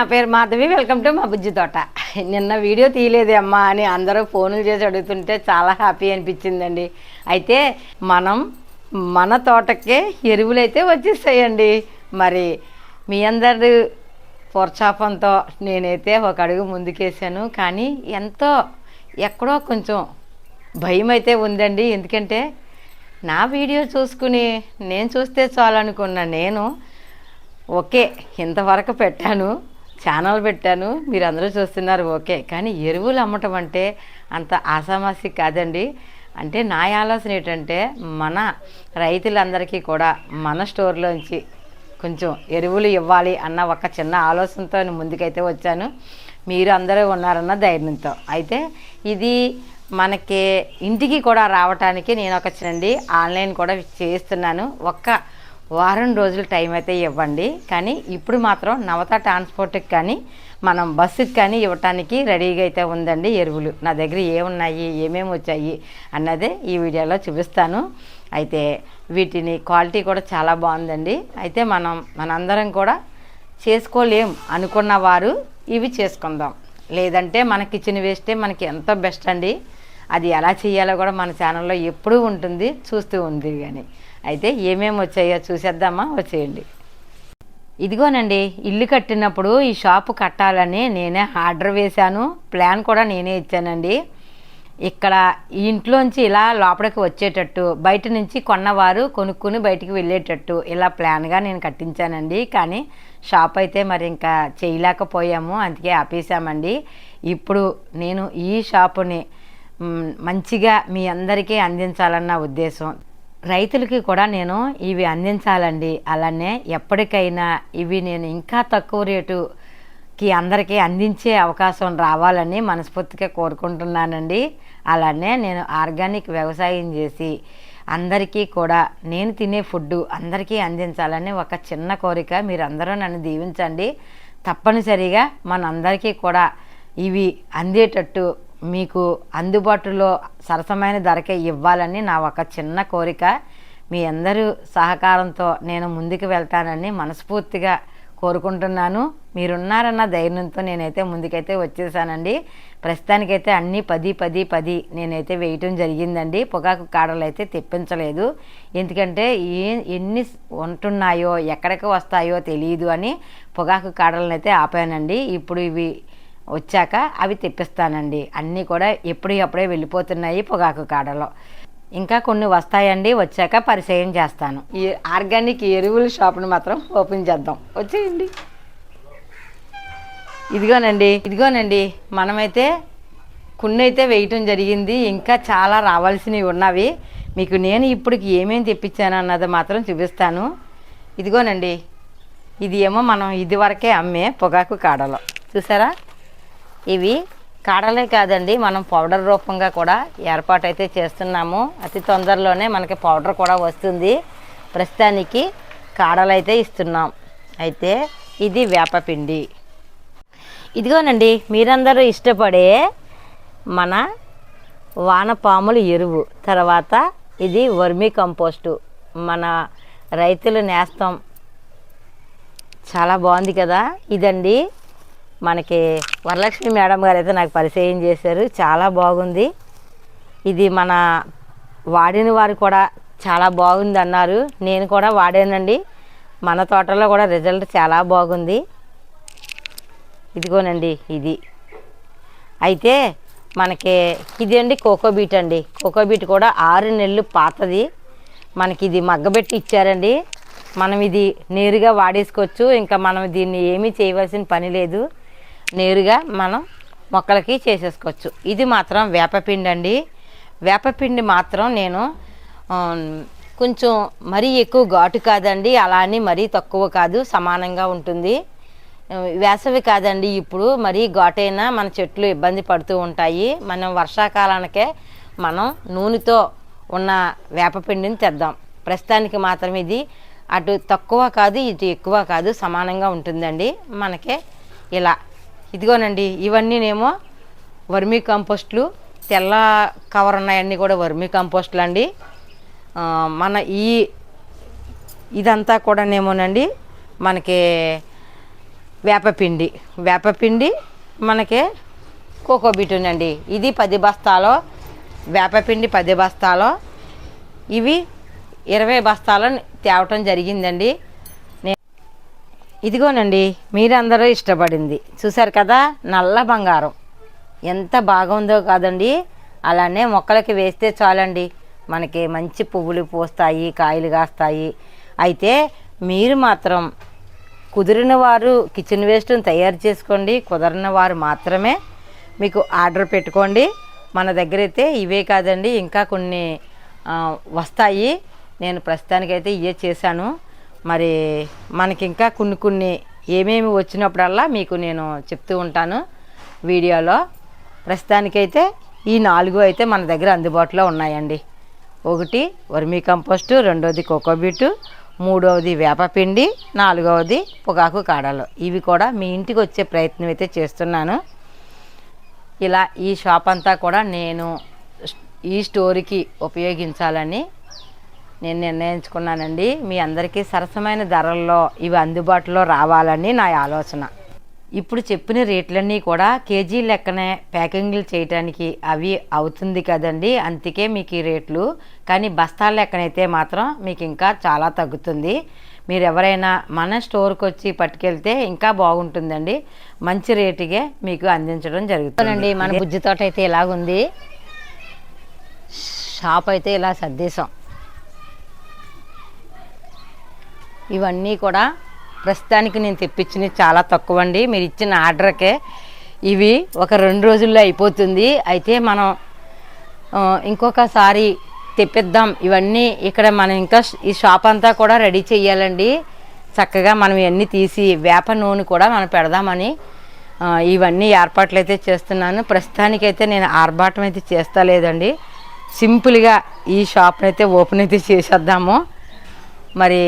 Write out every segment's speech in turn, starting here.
నా పేరు Madhavi. Welcome to మా బుజ్జి తోట. నిన్న వీడియో తీయలేదే అమ్మా అని అందరూ ఫోన్లు చేసి అడుగుతుంటే చాలా హ్యాపీ అనిపించిందండి. అయితే మనం మన తోటకే ఎరువులు అయితే వచ్చేస్తాయండి. మరి మీ అందరి ప్రోత్సాహంతో నేనైతే ఒక అడుగు ముందుకేసాను కానీ ఎంతో ఎక్కడో కొంచెం భయం అయితే ఉందండి. ఎందుకంటే నా వీడియో చూసుకుని నేను చూస్తే చాలనుకున్న నేను ఓకే ఇంతవరకు పెట్టాను. ఛానల్ పెట్టాను మీరు అందరూ చూస్తున్నారు ఓకే. కానీ ఎరువులు అమ్మటం అంటే అంత ఆసామాసి కాదండి. అంటే నా ఆలోచన ఏంటంటే మన రైతులందరికీ కూడా మన స్టోర్లోంచి కొంచెం ఎరువులు ఇవ్వాలి అన్న ఒక చిన్న ఆలోచనతో ముందుకైతే వచ్చాను. మీరు అందరూ ఉన్నారన్న ధైర్యంతో. అయితే ఇది మనకి ఇంటికి కూడా రావటానికి నేను ఒక చిన్నది ఆన్లైన్ కూడా చేస్తున్నాను. ఒక్క వారం రోజులు టైం అయితే ఇవ్వండి. కానీ ఇప్పుడు మాత్రం నవత ట్రాన్స్పోర్ట్కి కానీ మనం బస్సుకి కానీ ఇవ్వటానికి రెడీగా అయితే ఉందండి ఎరువులు. నా దగ్గర ఏమున్నాయి ఏమేమి వచ్చాయి అన్నదే ఈ వీడియోలో చూపిస్తాను. అయితే వీటిని క్వాలిటీ కూడా చాలా బాగుందండి. అయితే మనం మనందరం కూడా చేసుకోలేం అనుకున్న వారు ఇవి చేసుకుందాం. లేదంటే మన కిచెన్ వేస్తే మనకి ఎంతో బెస్ట్ అండి. అది ఎలా చేయాలో కూడా మన ఛానల్లో ఎప్పుడూ ఉంటుంది చూస్తూ ఉంది కానీ అయితే ఏమేమి వచ్చాయో చూసేద్దామా? వచ్చేయండి. ఇదిగోనండి ఇల్లు కట్టినప్పుడు ఈ షాపు కట్టాలని నేనే ఆర్డర్ వేశాను. ప్లాన్ కూడా నేనే ఇచ్చానండి. ఇక్కడ ఈ ఇంట్లోంచి ఇలా లోపలికి వచ్చేటట్టు బయట నుంచి కొన్నవారు కొనుక్కుని బయటికి వెళ్ళేటట్టు ఇలా ప్లాన్గా నేను కట్టించానండి. కానీ షాప్ అయితే మరి ఇంకా చేయలేకపోయాము అందుకే ఆపేసామండి ఇప్పుడు నేను ఈ షాపుని మంచిగా మీ అందరికీ అందించాలన్న ఉద్దేశం. రైతులకి కూడా నేను ఇవి అందించాలండి. అలానే ఎప్పటికైనా ఇవి నేను ఇంకా తక్కువ రేటుకి అందరికీ అందించే అవకాశం రావాలని మనస్ఫూర్తిగా కోరుకుంటున్నానండి. అలానే నేను ఆర్గానిక్ వ్యవసాయం చేసి అందరికీ కూడా నేను తినే ఫుడ్ అందరికీ అందించాలని ఒక చిన్న కోరిక మీరందరూ నన్ను దీవించండి. తప్పనిసరిగా మనందరికీ కూడా ఇవి అందేటట్టు మీకు అందుబాటులో సరసమైన ధరకే ఇవ్వాలని నా ఒక చిన్న కోరిక. మీ అందరూ సహకారంతో నేను ముందుకు వెళ్తానని మనస్ఫూర్తిగా కోరుకుంటున్నాను. మీరున్నారన్న ధైర్యంతో నేనైతే ముందుకైతే వచ్చేసానండి. ప్రస్తుతానికైతే అన్నీ పది పది పది నేనైతే వేయటం జరిగిందండి. పొగాకు కాడలు అయితే తెప్పించలేదు. ఎందుకంటే ఏ ఎన్ని ఉంటున్నాయో ఎక్కడికి వస్తాయో తెలియదు అని పొగాకు కాడలను అయితే ఆపానండి. ఇప్పుడు ఇవి వచ్చాక అవి తెప్పిస్తానండి. అన్నీ కూడా ఎప్పుడప్పుడే వెళ్ళిపోతున్నాయి పొగాకు కాడలో. ఇంకా కొన్ని వస్తాయండి వచ్చాక పరిచయం చేస్తాను. ఈ ఆర్గానిక్ ఎరువుల షాప్ను మాత్రం ఓపెన్ చేద్దాం. వచ్చేయండి. ఇదిగోనండి ఇదిగోనండి మనమైతే కొన్ని అయితే వేయటం జరిగింది. ఇంకా చాలా రావాల్సినవి ఉన్నవి. మీకు నేను ఇప్పటికి ఏమేమి తెప్పించాను అన్నది మాత్రం చూపిస్తాను. ఇదిగోనండి ఇది ఏమో మనం ఇదివరకే అమ్మే పొగాకు కాడలో. చూసారా? ఇవి కాడలే కాదండి మనం పౌడర్ రూపంగా కూడా ఏర్పాటు అయితే చేస్తున్నాము. అతి తొందరలోనే మనకి పౌడర్ కూడా వస్తుంది. ప్రస్తుతానికి కాడలు అయితే ఇస్తున్నాం. అయితే ఇది వేపపిండి ఇదిగోనండి మీరందరూ ఇష్టపడే మన వానపాముల ఎరువు. తర్వాత ఇది వర్మీ కంపోస్టు. మన రైతులు నేస్తం. చాలా బాగుంది కదా? ఇదండి మనకి వరలక్ష్మి మేడం గారు అయితే నాకు పరిచయం చేశారు. చాలా బాగుంది. ఇది మన వాడిన వారు కూడా చాలా బాగుంది అన్నారు. నేను కూడా వాడానండి. మన తోటలో కూడా రిజల్ట్ చాలా బాగుంది. ఇదిగోనండి ఇది. అయితే మనకి ఇది అండి కోకోబీట్ అండి. కోకోబీట్ కూడా ఆరు నెలలు పాతది. మనకి ఇది మగ్గబెట్టి ఇచ్చారండి. మనం ఇది నేరుగా వాడేసుకోవచ్చు. ఇంకా మనం దీన్ని ఏమీ చేయవలసిన పని లేదు. నేరుగా మనం మొక్కలకి చేసేసుకోవచ్చు. ఇది మాత్రం వేపపిండి అండి వేపపిండి మాత్రం నేను కొంచెం మరీ ఎక్కువ ఘాటు కాదండి. అలా అని మరీ తక్కువ కాదు. సమానంగా ఉంటుంది. వేసవి కాదండి ఇప్పుడు. మరీ ఘాటైనా మన చెట్లు ఇబ్బంది పడుతూ ఉంటాయి. మనం వర్షాకాలానికే మనం నూనెతో ఉన్న వేపపిండిని తెద్దాం. ప్రస్తుతానికి మాత్రం ఇది అటు తక్కువ కాదు ఇటు ఎక్కువ కాదు. సమానంగా ఉంటుందండి. మనకే ఇలా ఇదిగోనండి ఇవన్నీనేమో వర్మీ కంపోస్ట్లు తెల్ల కవర్ ఉన్నాయన్నీ కూడా వర్మీ కంపోస్ట్లు అండి మన ఈ ఇదంతా కూడానేమోనండి మనకి వేపపిండి. వేపపిండి మనకి కోకోబీటూన్ అండి ఇది పది బస్తాలో వేపపిండి పది బస్తాలో. ఇవి ఇరవై బస్తాలు తేవటం జరిగిందండి. ఇదిగోనండి మీరందరూ ఇష్టపడింది. చూసారు కదా నల్ల బంగారం. ఎంత బాగుందో కాదండి అలానే మొక్కలకి వేస్తే చాలండి. మనకి మంచి పువ్వులు పూస్తాయి కాయలు కాస్తాయి. అయితే మీరు మాత్రం కుదిరిన వారు కిచెన్ వేస్ట్ని తయారు చేసుకోండి కుదరిన వారు మాత్రమే మీకు ఆర్డర్ పెట్టుకోండి. మన దగ్గర అయితే ఇవే కాదండి ఇంకా కొన్ని వస్తాయి. నేను ప్రస్తుతానికైతే ఇవే చేశాను. మరి మనకి ఇంకా కొన్ని కొన్ని ఏమేమి వచ్చినప్పుడల్లా మీకు నేను చెప్తూ ఉంటాను వీడియోలో. ప్రస్తుతానికైతే ఈ నాలుగు అయితే మన దగ్గర అందుబాటులో ఉన్నాయండి. ఒకటి వర్మీ కంపోస్టు రెండోది కోకోబీటు మూడవది వేపపిండి నాలుగవది పొగాకు కాడలు. ఇవి కూడా మీ ఇంటికి వచ్చే ప్రయత్నం అయితే చేస్తున్నాను. ఇలా ఈ షాప్ అంతా కూడా నేను ఈ స్టోరీకి ఉపయోగించాలని నేను నిర్ణయించుకున్నానండి. మీ అందరికీ సరసమైన ధరల్లో ఇవి అందుబాటులో రావాలని నా ఆలోచన. ఇప్పుడు చెప్పిన రేట్లన్నీ కూడా కేజీ లెక్కనే ప్యాకింగ్లు చేయడానికి అవి అవుతుంది కదండి. అందుకే మీకు ఈ రేట్లు. కానీ బస్తాల లెక్కనైతే మాత్రం మీకు ఇంకా చాలా తగ్గుతుంది. మీరు ఎవరైనా మన స్టోర్కి వచ్చి పట్టుకెళ్తే ఇంకా బాగుంటుందండి. మంచి రేటుకే మీకు అందించడం జరుగుతుందండి. మన బుజ్జి తోట అయితే ఇలాగుంది. షాప్ అయితే ఇలా సర్దేశాం. ఇవన్నీ కూడా ప్రస్తుతానికి నేను తెప్పించినవి చాలా తక్కువ అండి మీరు ఇచ్చిన ఆర్డర్కే ఇవి ఒక రెండు రోజుల్లో అయిపోతుంది. అయితే మనం ఇంకొకసారి తెప్పిద్దాం. ఇవన్నీ ఇక్కడ మనం ఇంకా ఈ షాప్ అంతా కూడా రెడీ చేయాలండి. చక్కగా మనం ఇవన్నీ తీసి వేప నూనె కూడా మనం పెడదామని ఇవన్నీ ఏర్పాట్లు అయితే చేస్తున్నాను. ప్రస్తుతానికైతే నేను ఆర్భాటం అయితే చేస్తా లేదండి. సింపుల్గా ఈ షాప్ని అయితే ఓపెన్ అయితే చేసేద్దాము. మరి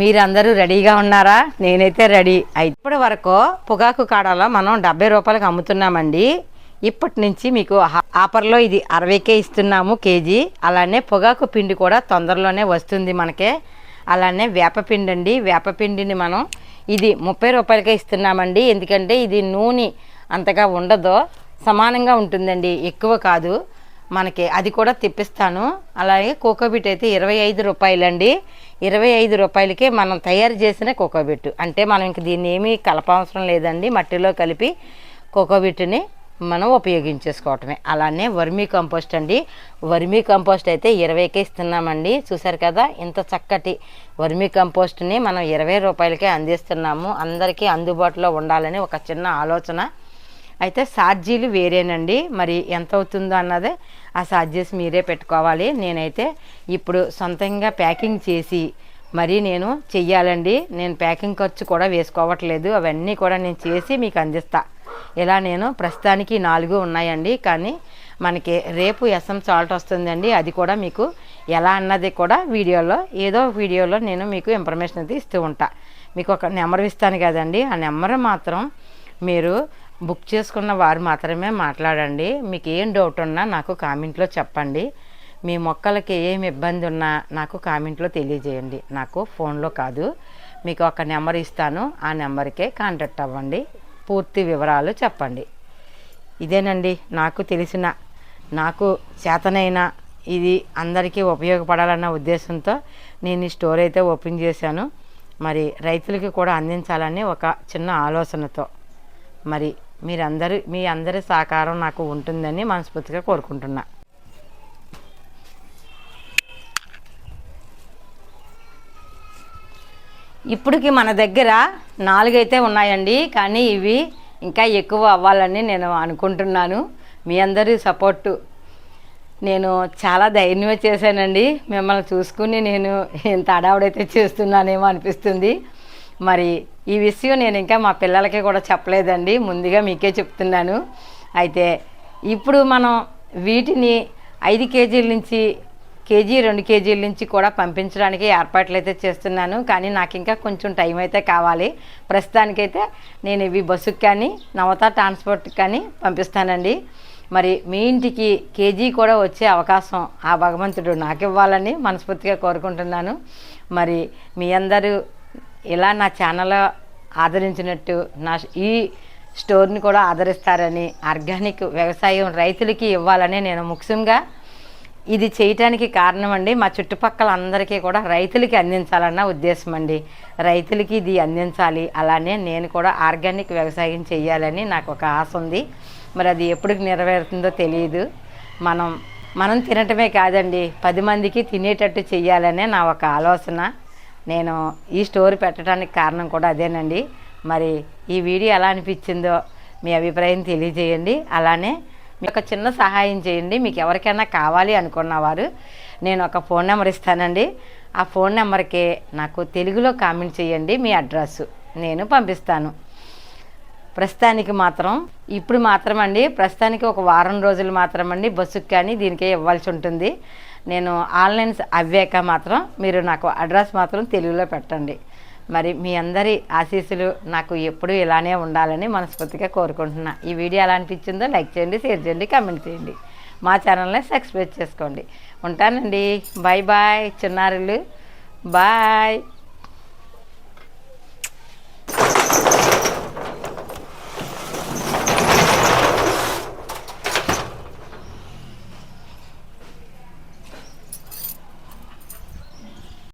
మీరందరూ రెడీగా ఉన్నారా? నేనైతే రెడీ అయితే ఇప్పటి వరకు పొగాకు కాడలో మనం డెబ్బై రూపాయలకు అమ్ముతున్నామండి. ఇప్పటి నుంచి మీకు ఆఫర్లో ఇది అరవైకే ఇస్తున్నాము కేజీ. అలానే పొగాకు పిండి కూడా తొందరలోనే వస్తుంది మనకే. అలానే వేపపిండి అండి వేపపిండిని మనం ఇది ముప్పై రూపాయలకే ఇస్తున్నామండి. ఎందుకంటే ఇది నూనె అంతగా ఉండదు. సమానంగా ఉంటుందండి. ఎక్కువ కాదు. మనకి అది కూడా తెప్పిస్తాను. అలాగే కోకోబిట్ అయితే ఇరవై ఐదు రూపాయలండి. ఇరవై ఐదు రూపాయలకే మనం తయారు చేసిన కోకోబిట్. అంటే మనం ఇంక దీన్ని ఏమీ కలపవసరం లేదండి. మట్టిలో కలిపి కోకోబిట్ని మనం ఉపయోగించేసుకోవటమే. అలానే వర్మీ కంపోస్ట్ అండి. వర్మీ కంపోస్ట్ అయితే ఇరవైకే ఇస్తున్నామండి. చూసారు కదా ఇంత చక్కటి వర్మీ కంపోస్ట్ని మనం ఇరవై రూపాయలకే అందిస్తున్నాము. అందరికీ అందుబాటులో ఉండాలని ఒక చిన్న ఆలోచన. అయితే ఛార్జీలు వేరేనండి. మరి ఎంత అవుతుందో అన్నది ఆ ఛార్జెస్ మీరే పెట్టుకోవాలి. నేనైతే ఇప్పుడు సొంతంగా ప్యాకింగ్ చేసి మరి నేను చెయ్యాలండి. నేను ప్యాకింగ్ ఖర్చు కూడా వేసుకోవట్లేదు. అవన్నీ కూడా నేను చేసి మీకు అందిస్తా. ఇలా నేను ప్రస్తుతానికి నాలుగు ఉన్నాయండి. కానీ మనకి రేపు ఎస్ఎం సాల్ట్ వస్తుందండి. అది కూడా మీకు ఎలా అన్నది కూడా వీడియోలో ఏదో వీడియోలో నేను మీకు ఇన్ఫర్మేషన్ అయితే ఇస్తూ ఉంటా. మీకు ఒక నెంబర్ ఇస్తాను కదండి. ఆ నెంబర్ మాత్రం మీరు బుక్ చేసుకున్న వారు మాత్రమే మాట్లాడండి. మీకు ఏం డౌట్ ఉన్నా నాకు కామెంట్లో చెప్పండి. మీ మొక్కలకి ఏం ఇబ్బంది ఉన్నా నాకు కామెంట్లో తెలియజేయండి. నాకు ఫోన్లో కాదు. మీకు ఒక నెంబర్ ఇస్తాను. ఆ నెంబర్కే కాంటాక్ట్ అవ్వండి. పూర్తి వివరాలు చెప్పండి. ఇదేనండి. నాకు తెలిసిన నాకు చేతనైన ఇది అందరికీ ఉపయోగపడాలన్న ఉద్దేశంతో నేను ఈ స్టోర్ అయితే ఓపెన్ చేశాను. మరి రైతులకి కూడా అందించాలని ఒక చిన్న ఆలోచనతో. మరి మీరందరూ మీ అందరి సహకారం నాకు ఉంటుందని మనస్ఫూర్తిగా కోరుకుంటున్నా. ఇప్పటికి మన దగ్గర నాలుగైతే ఉన్నాయండి కానీ ఇవి ఇంకా ఎక్కువ అవ్వాలని నేను అనుకుంటున్నాను. మీ అందరి సపోర్టు నేను చాలా ధైర్యమే చేశానండి. మిమ్మల్ని చూసుకుని నేను ఇంత అడావుడైతే చేస్తున్నానేమో అనిపిస్తుంది. మరి ఈ విషయం నేను ఇంకా మా పిల్లలకి కూడా చెప్పలేదండి. ముందుగా మీకే చెప్తున్నాను. అయితే ఇప్పుడు మనం వీటిని ఐదు కేజీల నుంచి కేజీ రెండు కేజీల నుంచి కూడా పంపించడానికి ఏర్పాట్లు అయితే చేస్తున్నాను. కానీ నాకు ఇంకా కొంచెం టైం అయితే కావాలి. ప్రస్తుతానికైతే నేను ఇవి బస్సుకి కానీ నవత ట్రాన్స్పోర్ట్కి కానీ పంపిస్తానండి. మరి మీ ఇంటికి కేజీ కూడా వచ్చే అవకాశం ఆ భగవంతుడు నాకు ఇవ్వాలని మనస్ఫూర్తిగా కోరుకుంటున్నాను. మరి మీ అందరూ ఇలా నా ఛానల్ ఆదరించినట్టు నా ఈ స్టోర్ని కూడా ఆదరిస్తారని ఆర్గానిక్ వ్యవసాయం రైతులకి ఇవ్వాలని నేను ముఖ్యంగా ఇది చేయటానికి కారణం అండి మా చుట్టుపక్కల అందరికీ కూడా రైతులకి అందించాలన్న ఉద్దేశం అండి. రైతులకి ఇది అందించాలి. అలానే నేను కూడా ఆర్గానిక్ వ్యవసాయం చేయాలని నాకు ఒక ఆశ ఉంది. మరి అది ఎప్పుడు నెరవేరుతుందో తెలియదు. మనం మనం తినటమే కాదండి. పది మందికి తినేటట్టు చేయాలనే నా ఒక ఆలోచన. నేను ఈ స్టోరీ పెట్టడానికి కారణం కూడా అదేనండి. మరి ఈ వీడియో ఎలా అనిపించిందో మీ అభిప్రాయం తెలియజేయండి. అలానే మీ ఒక చిన్న సహాయం చేయండి. మీకు ఎవరికైనా కావాలి అనుకున్నవారు నేను ఒక ఫోన్ నెంబర్ ఇస్తానండి. ఆ ఫోన్ నెంబర్కి నాకు తెలుగులో కామెంట్ చేయండి. మీ అడ్రస్ నేను పంపిస్తాను. ప్రస్తుతానికి మాత్రం ఇప్పుడు మాత్రం అండి ప్రస్తుతానికి ఒక వారం రోజులు మాత్రం అండి బస్సుకి కానీ దీనికే ఇవ్వాల్సి ఉంటుంది. నేను ఆన్లైన్ అవ్వాక మాత్రం మీరు నాకు అడ్రస్ మాత్రం తెలుగులో పెట్టండి. మరి మీ అందరి ఆశీస్సులు నాకు ఎప్పుడూ ఇలానే ఉండాలని మనస్ఫూర్తిగా కోరుకుంటున్నా. ఈ వీడియో ఎలా అనిపించిందో లైక్ చేయండి షేర్ చేయండి కామెంట్ చేయండి. మా ఛానల్ని సబ్స్క్రైబ్ చేసుకోండి. ఉంటానండి. బాయ్ బాయ్ చిన్నారులు. బాయ్.